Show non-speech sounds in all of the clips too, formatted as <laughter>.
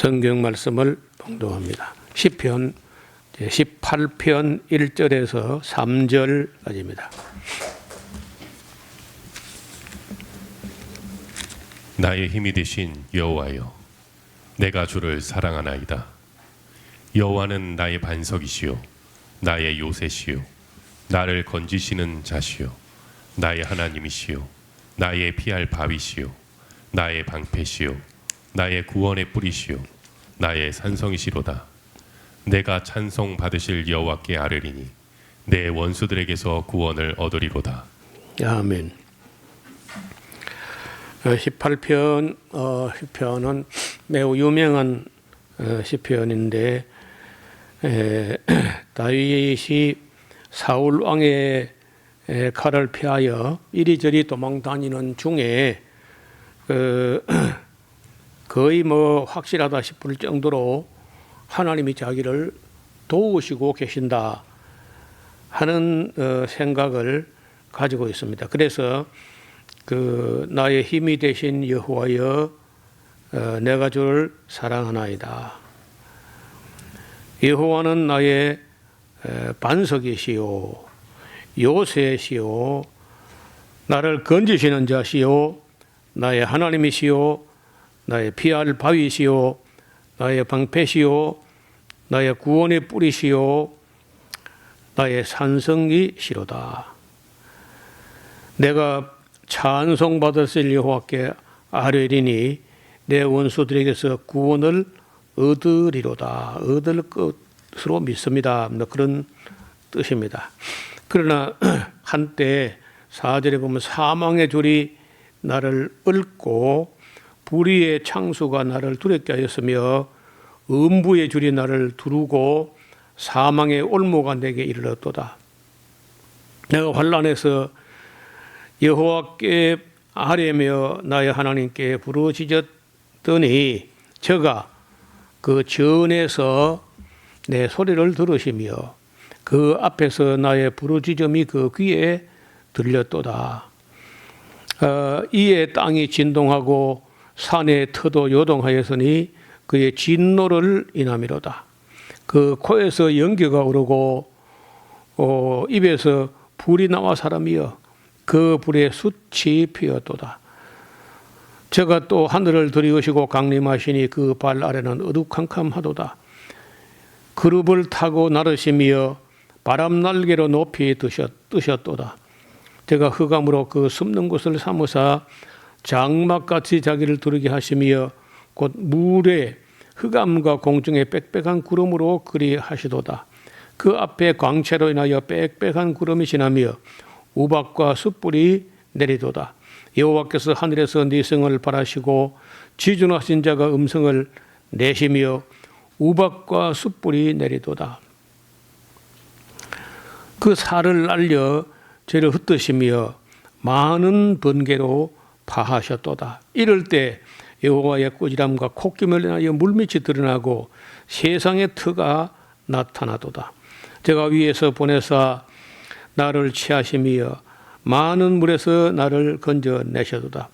성경 말씀을 봉독합니다. 시편 18편 1절에서 3절까지입니다. 나의 힘이 되신 여호와여 내가 주를 사랑하나이다 여호와는 나의 반석이시요 나의 요새시요 나를 건지시는 자시요 나의 하나님이시요 나의 피할 바위시요 나의 방패시요 나의 구원의 뿌리시요 나의 산성이시로다. 내가 찬송 받으실 여호와께 아뢰리니 내 원수들에게서 구원을 얻으리로다. 아멘. 18편 어, 시편은 매우 유명한 어, 시편인데 에, <clears throat> 다윗이 사울 왕의 에, 칼을 피하여 이리저리 도망 다니는 중에 그, <clears throat> 거의 뭐 확실하다 싶을 정도로 하나님이 자기를 도우시고 계신다 하는 어, 생각을 가지고 있습니다. 그래서 그 나의 힘이 되신 여호와여 어, 내가 주를 사랑하나이다. 여호와는 나의 에, 반석이시요 요새시요 나를 건지시는 자시요 나의 하나님이시요 나의 피할 바위시요 나의 방패시요 나의 구원의 뿌리시요 나의 산성이시로다. 내가 찬송 받았을 여호와께 아뢰리니 내 원수들에게서 구원을 얻으리로다. 얻을 것으로 믿습니다. 뭐 그런 뜻입니다. 그러나 <clears throat> 한때 사절에 보면 사망의 줄이 나를 얽고 불의의 창수가 나를 두렵게 하였으며 음부의 줄이 나를 두르고 사망의 올무가 내게 이르렀도다. 내가 환란에서 여호와께 아뢰며 나의 하나님께 부르짖었더니 저가 그 전에서 내 소리를 들으시며 그 앞에서 나의 부르짖음이 그 귀에 들렸도다. 어, 이에 땅이 진동하고 산의 터도 요동하였으니 그의 진노를 인함이로다. 그 코에서 연기가 오르고 어, 입에서 불이 나와 사람이여 그 불에 숯이 피었도다. 저가 또 하늘을 들이우시고 강림하시니 그 발 아래는 어두캄캄하도다. 그룹을 타고 나르시며 바람 날개로 높이 드셨, 뜨셨도다. 제가 흑암으로 그 숨는 곳을 삼으사 장막같이 자기를 두르게 하시며 곧 물에 흑암과 공중에 빽빽한 구름으로 그리하시도다. 그 앞에 광채로 인하여 빽빽한 구름이 지나며 우박과 숯불이 내리도다. 여호와께서 하늘에서 네 성을 바라시고 지존하신 자가 음성을 내시며 우박과 숯불이 내리도다. 그 살을 날려 죄를 흩으시며 많은 번개로 파하셨도다. 이럴 때 여호와의 꾸지람과 콧김을 인하여 물밑이 드러나고 세상의 터가 나타나도다. 제가 위에서 보내사 나를 취하시며 많은 물에서 나를 건져내셔도다.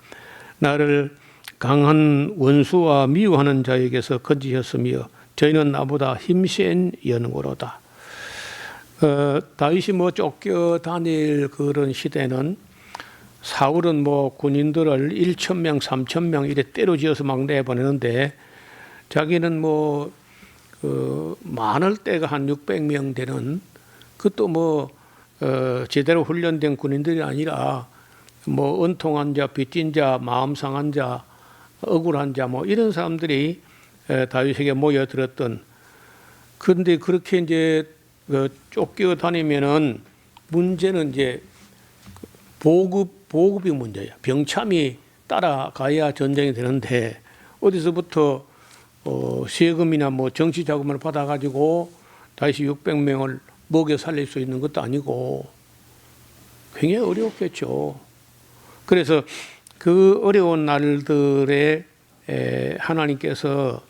나를 강한 원수와 미워하는 자에게서 건지셨으며 저희는 나보다 힘센 연고로다. 어, 다윗이 뭐 쫓겨 다닐 그런 시대는 사울은 뭐 군인들을 1천 명, 3천 명 이래 때려지어서 막 내보내는데 자기는 뭐 그 많을 때가 한 600명 되는 그것도 뭐 어, 제대로 훈련된 군인들이 아니라 뭐 은통한 자, 빚진 자, 마음 상한 자, 억울한 자 뭐 이런 사람들이 에, 다윗에게 모여들었던 그런데 그렇게 이제 그 쫓겨 다니면은 문제는 이제 보급 보급이 문제야. 병참이 따라가야 전쟁이 되는데 어디서부터 어, 세금이나 뭐 정치 자금을 받아가지고 다시 600명을 먹여 살릴 수 있는 것도 아니고 굉장히 어려웠겠죠. 그래서 그 어려운 날들에 에, 하나님께서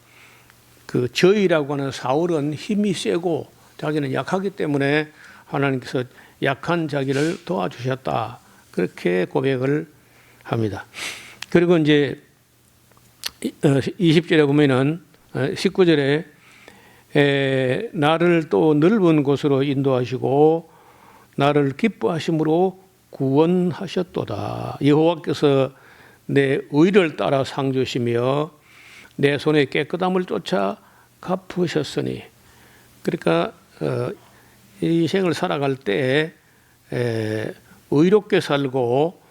그 저희라고 하는 사울은 힘이 세고 자기는 약하기 때문에 하나님께서 약한 자기를 도와주셨다. 그렇게 고백을 합니다. 그리고 이제 20절에 보면은 19절에 에, 나를 또 넓은 곳으로 인도하시고 나를 기뻐하심으로 구원하셨도다. 여호와께서 내 의를 따라 상 주시며 내 손에 깨끗함을 쫓아 갚으셨으니 그러니까 어, 이 생을 살아갈 때 에, 의롭게 살고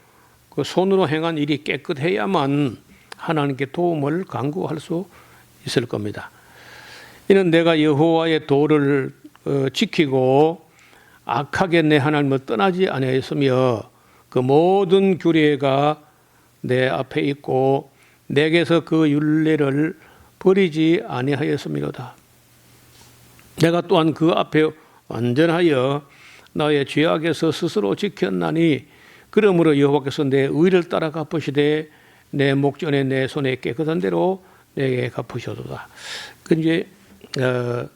그 손으로 행한 일이 깨끗해야만 하나님께 도움을 간구할 수 있을 겁니다. 이는 내가 여호와의 도를 어, 지키고 악하게 내 하나님을 떠나지 아니하였으며 그 모든 규례가 내 앞에 있고 내게서 그 율례를 버리지 아니하였음이로다. 내가 또한 그 앞에 완전하여 나의 죄악에서 스스로 지켰나니 그러므로 여호와께서 내 의를 따라 갚으시되 내 목전에 내 손에 깨끗한 대로 내게 갚으셔도다. 그 이제 어,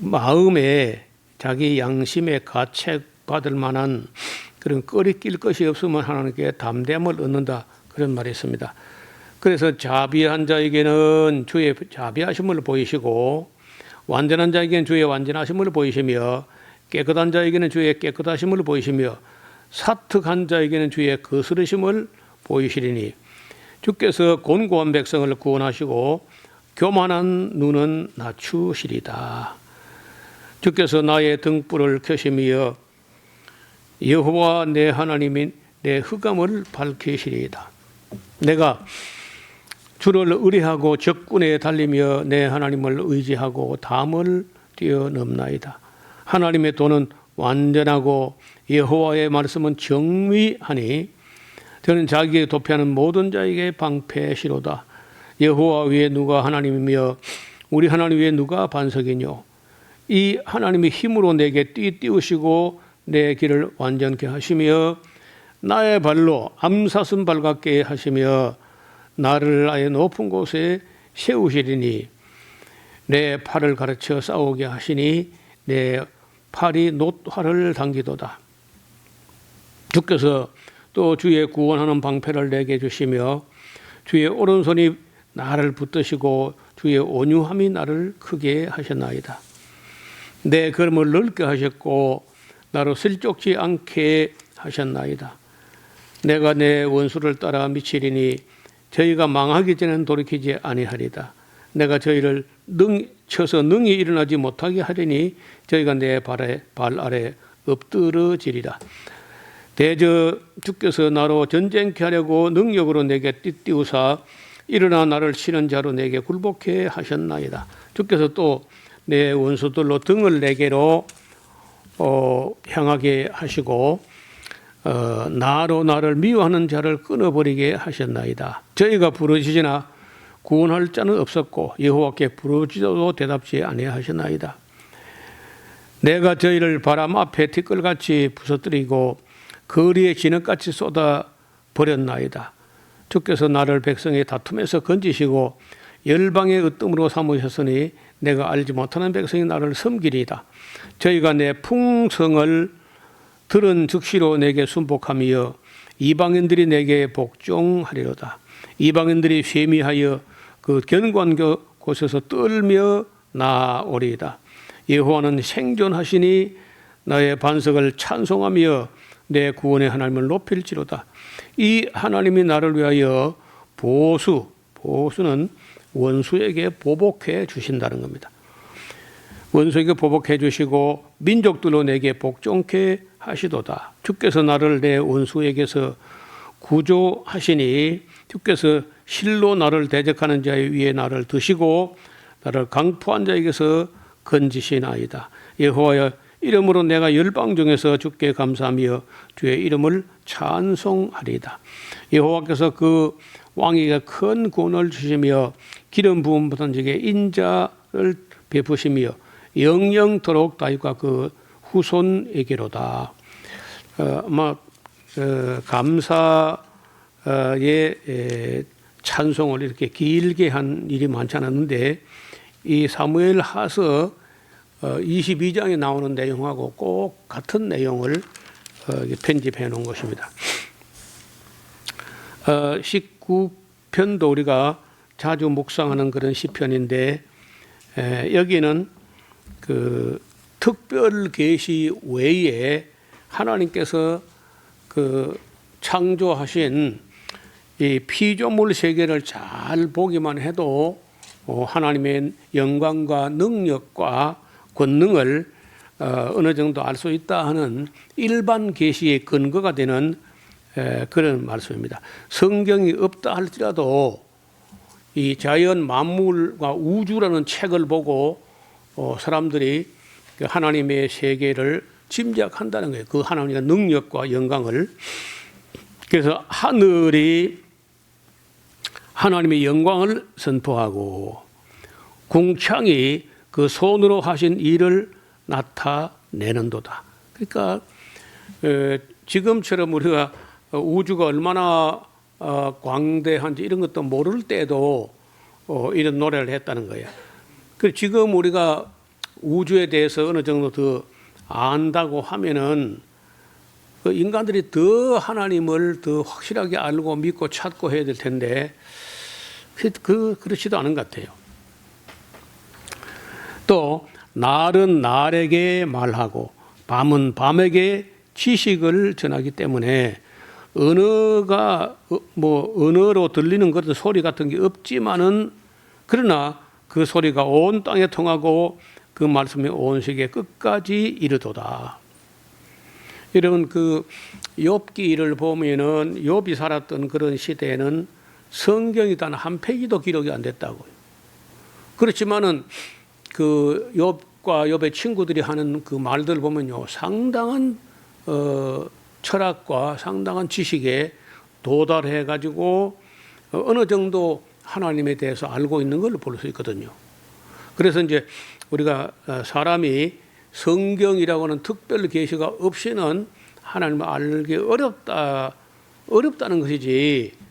마음에 자기 양심에 가책 받을 만한 그런 꺼리낄 것이 없으면 하나님께 담대함을 얻는다 그런 말이 있습니다. 그래서 자비한 자에게는 주의 자비하심을 보이시고 완전한 자에게는 주의 완전하심을 보이시며 깨끗한 자에게는 주의 깨끗하심을 보이시며 사특한 자에게는 주의 거스르심을 보이시리니 주께서 곤고한 백성을 구원하시고 교만한 눈은 낮추시리다. 주께서 나의 등불을 켜시며 여호와 내 하나님인 내 흑암을 밝히시리이다. 내가 주를 의뢰하고 적군에 달리며 내 하나님을 의지하고 담을 뛰어넘나이다. 하나님의 도는 완전하고 여호와의 말씀은 정의하니 저는 자기에 도피하는 모든 자에게 방패시로다. 여호와 위에 누가 하나님이며 우리 하나님 위에 누가 반석이뇨. 이 하나님의 힘으로 내게 띠띠우시고 내 길을 완전케 하시며 나의 발로 암사슴 발 같게 하시며 나를 아예 높은 곳에 세우시리니 내 팔을 가르쳐 싸우게 하시니 내 팔이 놋화를 당기도다. 주께서 또 주의 구원하는 방패를 내게 주시며 주의 오른손이 나를 붙드시고 주의 온유함이 나를 크게 하셨나이다. 내 걸음을 넓게 하셨고 나로 슬쩍지 않게 하셨나이다. 내가 내 원수를 따라 미치리니 저희가 망하기 전에는 돌이키지 아니하리다. 내가 저희를 능 쳐서 능히 일어나지 못하게 하리니 저희가 내 발에 발 아래 엎드러지리라. 대저 주께서 나로 전쟁케 하려고 능력으로 내게 띠띠우사 일어나 나를 치는 자로 내게 굴복해 하셨나이다. 주께서 또 내 원수들로 등을 내게로 어, 향하게 하시고 어, 나로 나를 미워하는 자를 끊어버리게 하셨나이다. 저희가 부르짖으나 구원할 자는 없었고 여호와께 부르짖어도 대답지 아니하셨나이다. 내가 저희를 바람 앞에 티끌같이 부서뜨리고 거리에 진흙같이 쏟아 버렸나이다. 주께서 나를 백성의 다툼에서 건지시고 열방의 으뜸으로 삼으셨으니 내가 알지 못하는 백성이 나를 섬기리이다. 저희가 내 풍성을 들은 즉시로 내게 순복하며 이방인들이 내게 복종하리로다. 이방인들이 쇠미하여 그 견고한 곳에서 떨며 나오리이다. 여호와는 생존하시니 나의 반석을 찬송하며 내 구원의 하나님을 높일지로다. 이 하나님이 나를 위하여 보수, 보수는 원수에게 보복해 주신다는 겁니다. 원수에게 보복해 주시고 민족들로 내게 복종케 하시도다. 주께서 나를 내 원수에게서 구조하시니 주께서 실로 나를 대적하는 자의 위에 나를 드시고 나를 강포한 자에게서 건지시나이다. 여호와여 이름으로 내가 열방 중에서 주께 감사하며 주의 이름을 찬송하리이다. 여호와께서 그 왕에게 큰 구원을 주시며 기름 부음 받은 자에게 인자를 베푸시며 영영토록 다윗과 그 후손에게로다. 어, 아마 어, 감사의 에, 찬송을 이렇게 길게 한 일이 많지 않았는데 이 사무엘 하서 어, 22장에 나오는 내용하고 꼭 같은 내용을 어, 편집해 놓은 것입니다. 어, 19편도 우리가 자주 묵상하는 그런 시편인데 에, 여기는 그 특별 계시 외에 하나님께서 그 창조하신 이 피조물 세계를 잘 보기만 해도 어, 하나님의 영광과 능력과 권능을 어, 어느 정도 알 수 있다 하는 일반 계시의 근거가 되는 에, 그런 말씀입니다. 성경이 없다 할지라도 이 자연 만물과 우주라는 책을 보고 어, 사람들이 그 하나님의 세계를 짐작한다는 거예요. 그 하나님의 능력과 영광을. 그래서 하늘이 하나님의 영광을 선포하고 궁창이 그 손으로 하신 일을 나타내는도다. 그러니까 에, 지금처럼 우리가 우주가 얼마나 어, 광대한지 이런 것도 모를 때도 어, 이런 노래를 했다는 거예요. 그 지금 우리가 우주에 대해서 어느 정도 더 안다고 하면은 그 인간들이 더 하나님을 더 확실하게 알고 믿고 찾고 해야 될 텐데 그, 그 그렇지도 않은 것 같아요. 또 날은 날에게 말하고 밤은 밤에게 지식을 전하기 때문에 언어가 어, 뭐 언어로 들리는 것은 소리 같은 게 없지만은 그러나 그 소리가 온 땅에 통하고 그 말씀이 온 세계 끝까지 이르도다. 여러분 그 욥기를 보면은 욥이 살았던 그런 시대에는 성경이 단 한 페이지도 기록이 안 됐다고요. 그렇지만은 그 욥과 욥의 친구들이 하는 그 말들 보면요 상당한 어, 철학과 상당한 지식에 도달해 가지고 어, 어느 정도 하나님에 대해서 알고 있는 걸 볼 수 있거든요. 그래서 이제 우리가 어, 사람이 성경이라고 하는 특별 계시가 없이는 하나님을 알기 어렵다 어렵다는 것이지 에,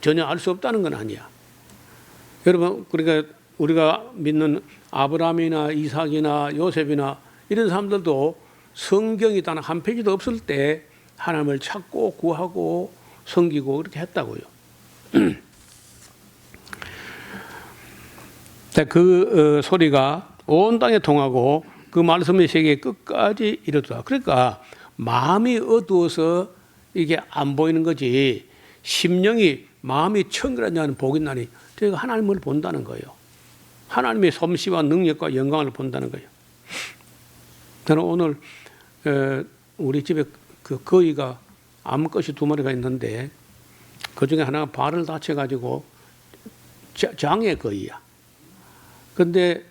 전혀 알 수 없다는 건 아니야. 여러분 그러니까 우리가 믿는 아브라함이나 이삭이나 요셉이나 이런 사람들도 성경이 단 한 페이지도 없을 때 하나님을 찾고 구하고 섬기고 그렇게 했다고요. <clears throat> 자, 그 어, 소리가 온 땅에 통하고 그 말씀의 세계 끝까지 이르더라. 그러니까 마음이 어두워서 이게 안 보이는 거지. 심령이 마음이 청결하냐는 복이 나니 저희가 하나님을 본다는 거예요. 하나님의 솜씨와 능력과 영광을 본다는 거예요. 저는 오늘 에, 우리 집에 그 거위가 암컷이 두 마리가 있는데 그 중에 하나가 발을 다쳐가지고 자- 장애 거위야. 근데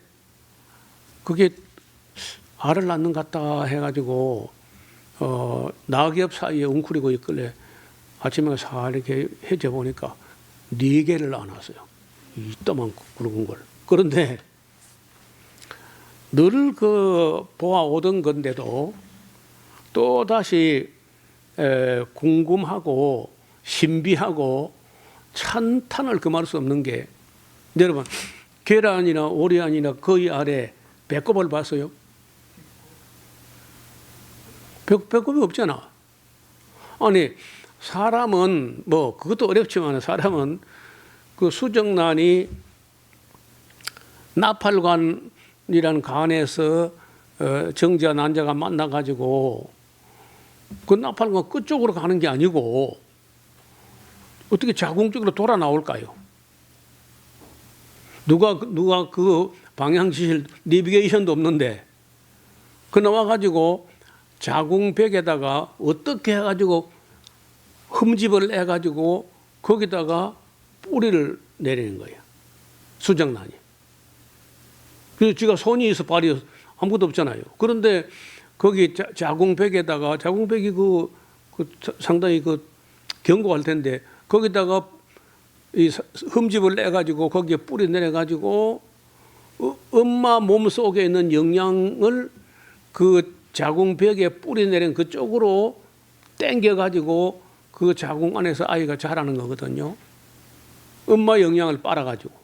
그게 알을 낳는 것 같다 해가지고 어, 낙엽 사이에 웅크리고 있길래 아침에 살 이렇게 해져 보니까 네 개를 안았어요. 이따만 굵은 걸. 그런데 늘 그 보아 오던 건데도 또 다시 에, 궁금하고 신비하고 찬탄을 금할 수 없는 게 여러분 계란이나 오리안이나 거위 아래 배꼽을 봤어요? 배, 배꼽이 없잖아. 아니 사람은 뭐 그것도 어렵지만 사람은 그 수정란이 나팔관이라는 관에서 어, 정자 난자가 만나 가지고 그 나팔관 끝쪽으로 가는 게 아니고 어떻게 자궁적으로 돌아 나올까요? 누가 누가 그 방향 지실 내비게이션도 없는데 그 나와 가지고 자궁벽에다가 어떻게 해 가지고 흠집을 내 가지고 거기다가 뿌리를 내리는 거예요. 수정란이. 그래서 지가 손이 있어 발이 아무것도 없잖아요. 그런데 거기 자, 자궁벽에다가 자궁벽이 그, 그 자- 상당히 그 견고할 텐데 거기다가 이 사- 흠집을 내 가지고 거기에 뿌리 내려 가지고 어, 엄마 몸 속에 있는 영양을 그 자궁벽에 뿌리 내린 그쪽으로 땡겨 가지고 그 자궁 안에서 아이가 자라는 거거든요. 엄마 영양을 빨아 가지고.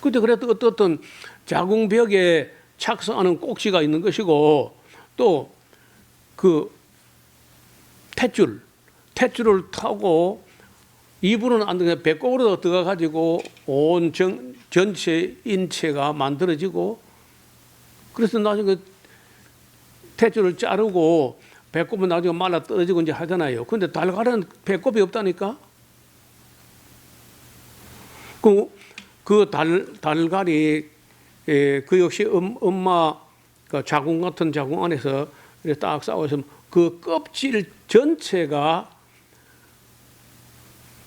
그때 그래도 어떤 자궁벽에 착성하는 꼭지가 있는 것이고 또 그 탯줄, 탯줄을 타고 이분은 안 되게 배꼽으로 들어가 가지고 온 정, 전체 인체가 만들어지고 그래서 나중에 태줄을 자르고 배꼽은 나중에 말라 떨어지고 이제 하잖아요. 근데 달걀은 배꼽이 없다니까. 그, 그 달, 달걀이 에, 그 역시 엄, 엄마 그 자궁 같은 자궁 안에서 이렇게 딱 싸워서 그 껍질 전체가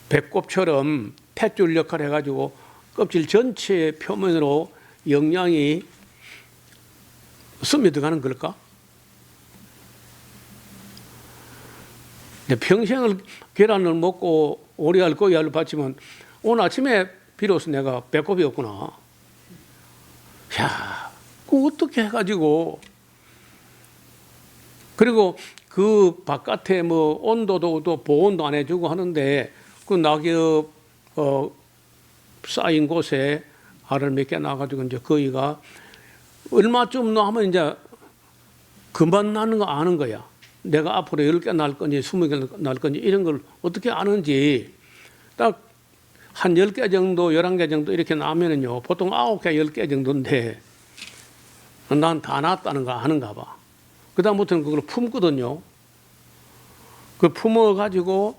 배꼽처럼 탯줄 역할을 해가지고 껍질 전체 표면으로 영양이 스며들어가는 걸까? 근데 평생을 계란을 먹고 오리알 고기알을 봤지만 오늘 아침에 비로소 내가 배꼽이 없구나. 야, 그 어떻게 해가지고 그리고 그 바깥에 뭐 온도도 또 보온도 안 해주고 하는데 그 낙엽 어 쌓인 곳에 알을 몇개 나가지고 이제 거기가 얼마쯤 나하면 이제 금방 나는 거 아는 거야. 내가 앞으로 열 개 날 건지 스무 개 날 건지 이런 걸 어떻게 아는지 딱 한 열 개 정도, 열한 개 정도 이렇게 나면은요, 보통 아홉 개, 열 개 정도인데, 난다 났다는 거 아는가 봐. 그다음부터는 그걸 품거든요. 그 품어가지고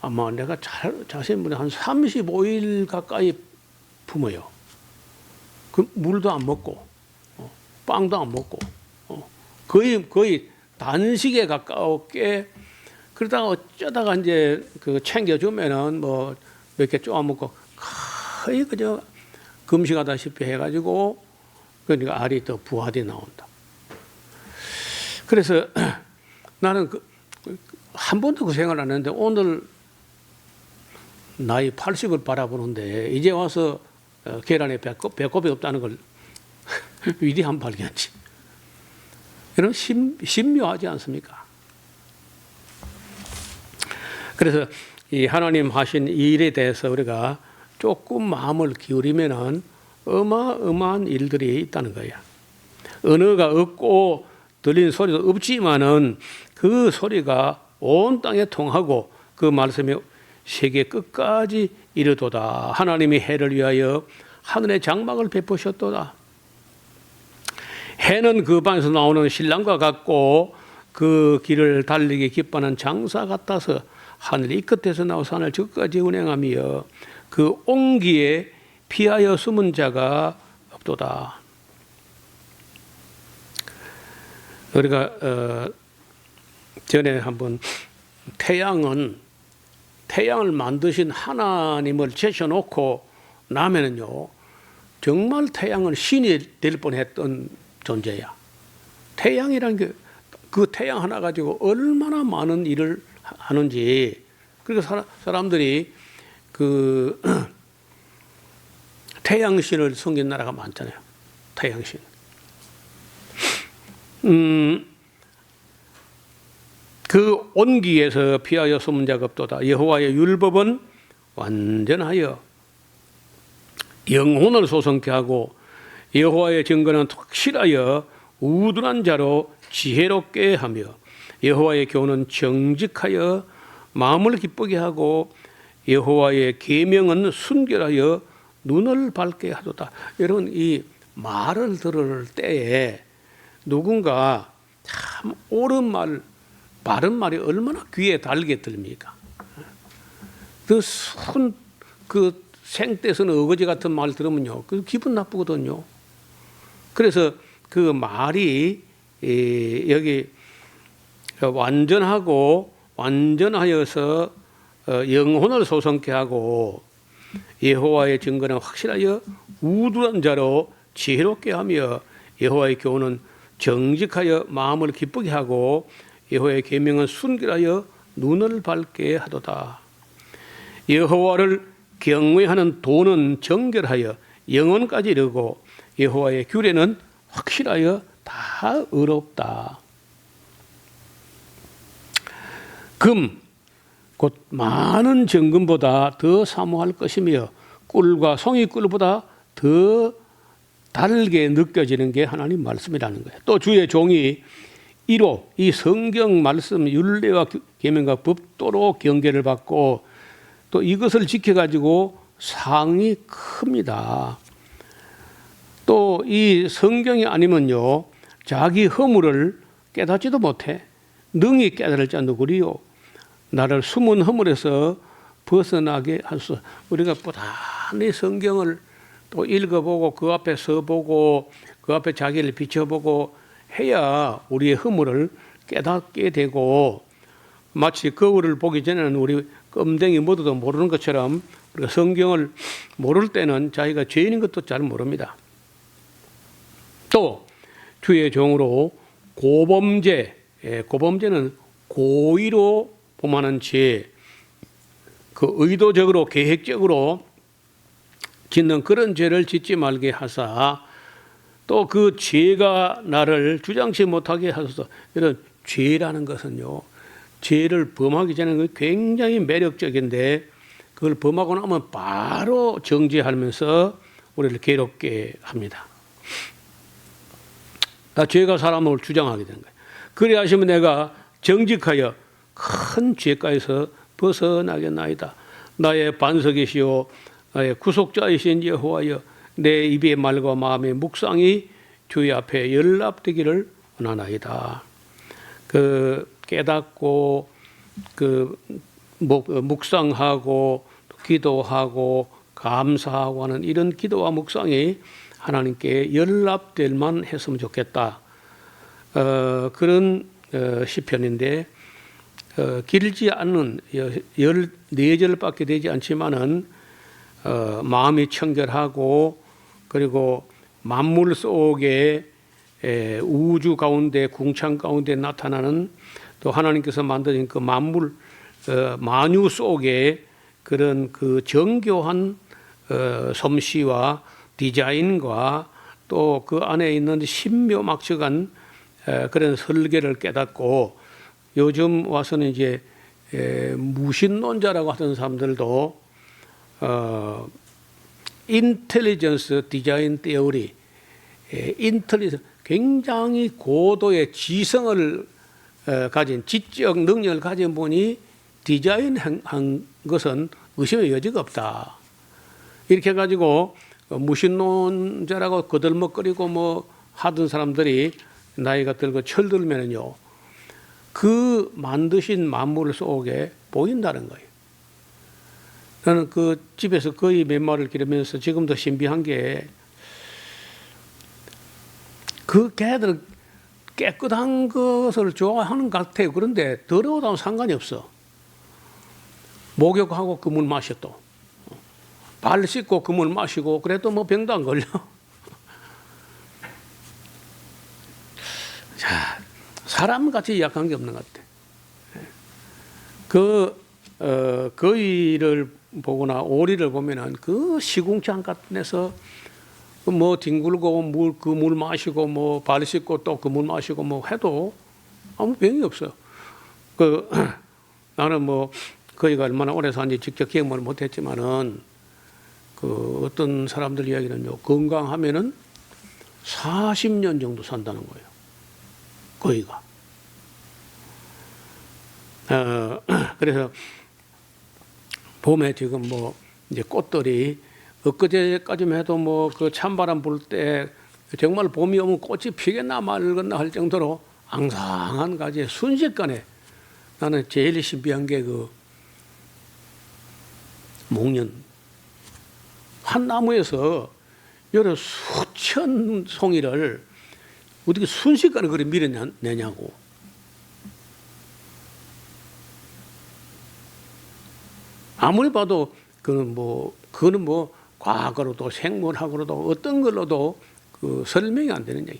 아마 내가 잘, 자세히 보면 한 35일 가까이 품어요. 그 물도 안 먹고, 어, 빵도 안 먹고, 어, 거의, 거의 단식에 가까웠게 그러다가 어쩌다가 이제 그 챙겨주면은 뭐 몇 개 쪼아 먹고 거의 그저 금식하다시피 해가지고 그러니까 알이 또 부화돼 나온다. 그래서 <clears throat> 나는 그, 한 번도 그 생각을 안 했는데 오늘 나이 80을 바라보는데 이제 와서 어, 계란에 배꼽, 배꼽이 없다는 걸 <laughs> 위대한 발견이지. 이런 신, 신묘하지 않습니까? 그래서 이 하나님 하신 이 일에 대해서 우리가 조금 마음을 기울이면은 어마어마한 일들이 있다는 거야. 언어가 없고 들리는 소리도 없지만은 그 소리가 온 땅에 통하고 그 말씀이 세계 끝까지 이르도다. 하나님이 해를 위하여 하늘의 장막을 베푸셨도다. 해는 그 방에서 나오는 신랑과 같고 그 길을 달리기 기뻐하는 장사 같아서 하늘 이 끝에서 나와서 하늘 저 끝까지 운행하며 그 온기에 피하여 숨은 자가 없도다. 우리가 어, 전에 한번 태양은 태양을 만드신 하나님을 제쳐놓고 나면은요 정말 태양은 신이 될 뻔했던 존재야. 태양이란 게그 태양 하나 가지고 얼마나 많은 일을 하는지 그리고 사람, 사람들이 그 <clears throat> 태양신을 섬긴 나라가 많잖아요. 태양신. 음, 그 온기에서 피하여 숨은 없도다. 여호와의 율법은 완전하여 영혼을 소성케 하고 여호와의 증거는 확실하여 우둔한 자로 지혜롭게 하며 여호와의 교훈은 정직하여 마음을 기쁘게 하고 여호와의 계명은 순결하여 눈을 밝게 하도다. 여러분 이 말을 들을 때에 누군가 참 옳은 말, 바른 말이 얼마나 귀에 달게 들립니까? 그 순, 그 생떼서는 어거지 같은 말 들으면요, 그 기분 나쁘거든요. 그래서 그 말이 이, 여기 완전하고 완전하여서 어, 영혼을 소성케 하고 여호와의 증거는 확실하여 우둔한 자로 지혜롭게 하며 여호와의 교훈은 정직하여 마음을 기쁘게 하고 여호와의 계명은 순결하여 눈을 밝게 하도다. 여호와를 경외하는 도는 정결하여 영혼까지 이르고 여호와의 규례는 확실하여 다 의롭다. 금, 곧 많은 정금보다 더 사모할 것이며 꿀과 송이꿀보다 더 달게 느껴지는 게 하나님 말씀이라는 거예요. 또 주의 종이 이로 이 성경 말씀 율례와 계명과 법도로 경계를 받고 또 이것을 지켜가지고 상이 큽니다. 또 이 성경이 아니면요 자기 허물을 깨닫지도 못해 능히 깨달을 자도 그리요 나를 숨은 허물에서 벗어나게 하소서 우리가 부단히 성경을 또 읽어보고 그 앞에 서보고 그 앞에 자기를 비춰보고 해야 우리의 허물을 깨닫게 되고 마치 거울을 보기 전에는 우리 껌댕이 모두도 모르는 것처럼 우리가 성경을 모를 때는 자기가 죄인인 것도 잘 모릅니다. 또 주의 종으로 고범죄, 예, 고범죄는 고의로 범하는 죄, 그 의도적으로 계획적으로 짓는 그런 죄를 짓지 말게 하사 또 그 죄가 나를 주장치 못하게 하소서 이런 죄라는 것은요 죄를 범하기 전에 굉장히 매력적인데 그걸 범하고 나면 바로 정죄하면서 우리를 괴롭게 합니다. 나 죄가 사람을 주장하게 되는 거예요. 그래 하시면 내가 정직하여 큰 죄가에서 벗어나겠나이다. 나의 반석이시오 나의 구속자이신 여호와여 내 입의 말과 마음의 묵상이 주의 앞에 연락되기를 원하나이다. 그 깨닫고 그 묵- 묵상하고 기도하고 감사하고 하는 이런 기도와 묵상이 하나님께 연락될 만 했으면 좋겠다. 어, 그런 어, 시편인데 어, 길지 않은 열네 절밖에 되지 않지만은 어, 마음이 청결하고 그리고 만물 속에 에, 우주 가운데 궁창 가운데 나타나는 또 하나님께서 만드신 그 만물 어, 만유 속에 그런 그 정교한 어, 솜씨와 디자인과 또 그 안에 있는 신묘막측한 에, 그런 설계를 깨닫고 요즘 와서는 이제 에, 무신론자라고 하던 사람들도 어, 인텔리전스 디자인 테오리, 인텔리전 굉장히 고도의 지성을 어, 가진 지적 능력을 가진 분이 디자인한 것은 의심의 여지가 없다. 이렇게 해가지고 무신론자라고 거들먹거리고 뭐 하던 사람들이 나이가 들고 철들면은요 그 만드신 만물 속에 보인다는 거예요. 저는 그 집에서 거의 몇 마리를 기르면서 지금도 신비한 게 그 개들 깨끗한 것을 좋아하는 것 같아요. 그런데 더러워도 상관이 없어. 목욕하고 그 물 마셔 또. 발 씻고 그물 마시고 그래도 뭐 병도 안 걸려. 자, 사람같이 약한 게 없는 것 같아. 그, 어, 거위를 보거나 오리를 보면은 그 시궁창 같은 데서 뭐 뒹굴고 물 그 물 마시고 뭐 발 씻고 또 그 물 마시고 뭐 해도 아무 병이 없어요. 그 <clears throat> 나는 뭐 거기가 얼마나 오래 사는지 직접 경험을 못했지만은 그 어떤 사람들 이야기는요 건강하면은 40년 정도 산다는 거예요. 거기가. 어, <clears throat> 그래서 봄에 지금 뭐 이제 꽃들이 엊그제까지만 해도 뭐 그 찬바람 불 때 정말 봄이 오면 꽃이 피겠나 말겠나 할 정도로 앙상한 가지에 순식간에 나는 제일 신비한 게 그 목련 한 나무에서 여러 수천 송이를 어떻게 순식간에 그리 밀어내냐고. 아무리 봐도 그는 뭐 그는 뭐 과거로도 생물학으로도 어떤 걸로도 그 설명이 안 되는 얘기.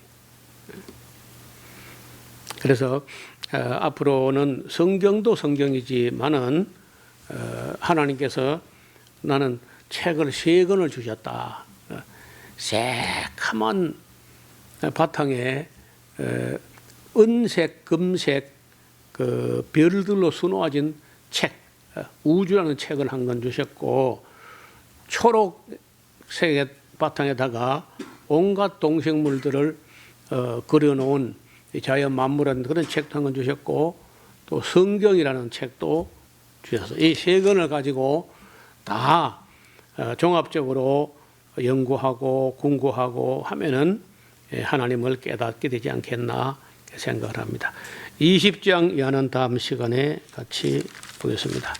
그래서 어, 앞으로는 성경도 성경이지만은 어, 하나님께서 나는 책을 세 권을 주셨다. 어, 새카만 바탕에 어, 은색, 금색 그 별들로 수놓아진 책, 어, 우주라는 책을 한 권 주셨고 초록색의 바탕에다가 온갖 동식물들을 어, 그려놓은 이 자연 만물한 그런 책도 한 권 주셨고 또 성경이라는 책도 주셔서 이 세 권을 가지고 다 어, 종합적으로 연구하고 궁구하고 하면은 예, 하나님을 깨닫게 되지 않겠나 생각을 합니다. 20장 이하는 다음 시간에 같이 보겠습니다.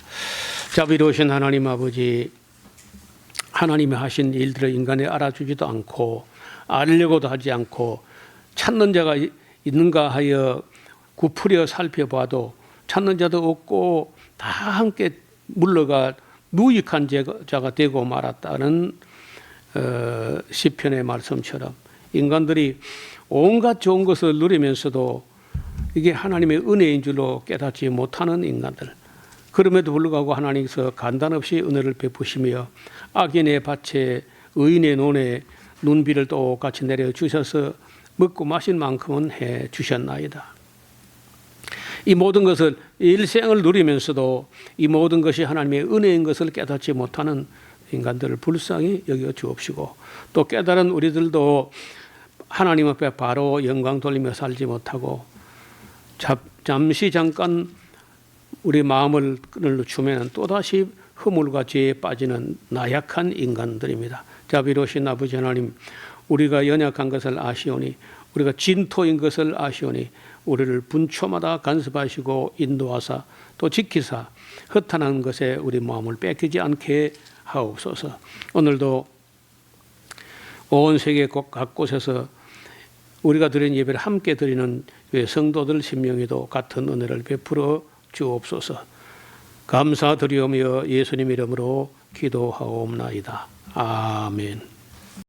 자비로우신 하나님 아버지 하나님이 하신 일들을 인간이 알아주지도 않고 알려고도 하지 않고 찾는 자가 이- 있는가 하여 구풀여 살펴봐도 찾는 자도 없고 다 함께 물러가 무익한 제- 자가 되고 말았다는 어, 시편의 말씀처럼 인간들이 온갖 좋은 것을 누리면서도 이게 하나님의 은혜인 줄로 깨닫지 못하는 인간들. 그럼에도 불구하고 하나님께서 간단없이 은혜를 베푸시며 악인의 밭에 의인의 논에 눈비를 똑같이 내려 주셔서 먹고 마실 만큼은 해 주셨나이다. 이 모든 것을 일생을 누리면서도 이 모든 것이 하나님의 은혜인 것을 깨닫지 못하는 인간들을 불쌍히 여겨 주옵시고 또 깨달은 우리들도 하나님 앞에 바로 영광 돌리며 살지 못하고 잡- 잠시 잠깐 우리 마음을 주면 또다시 허물과 죄에 빠지는 나약한 인간들입니다. 자비로우신 아버지 하나님, 우리가 연약한 것을 아시오니, 우리가 진토인 것을 아시오니, 우리를 분초마다 간섭하시고 인도하사 또 지키사 허탄한 것에 우리 마음을 뺏기지 않게 하옵소서. 오늘도 온 세계 곳- 각 곳에서 우리가 드린 예배를 함께 드리는 성도들 신명에도 같은 은혜를 베풀어 주옵소서. 감사드리오며 예수님 이름으로 기도하옵나이다. 아멘.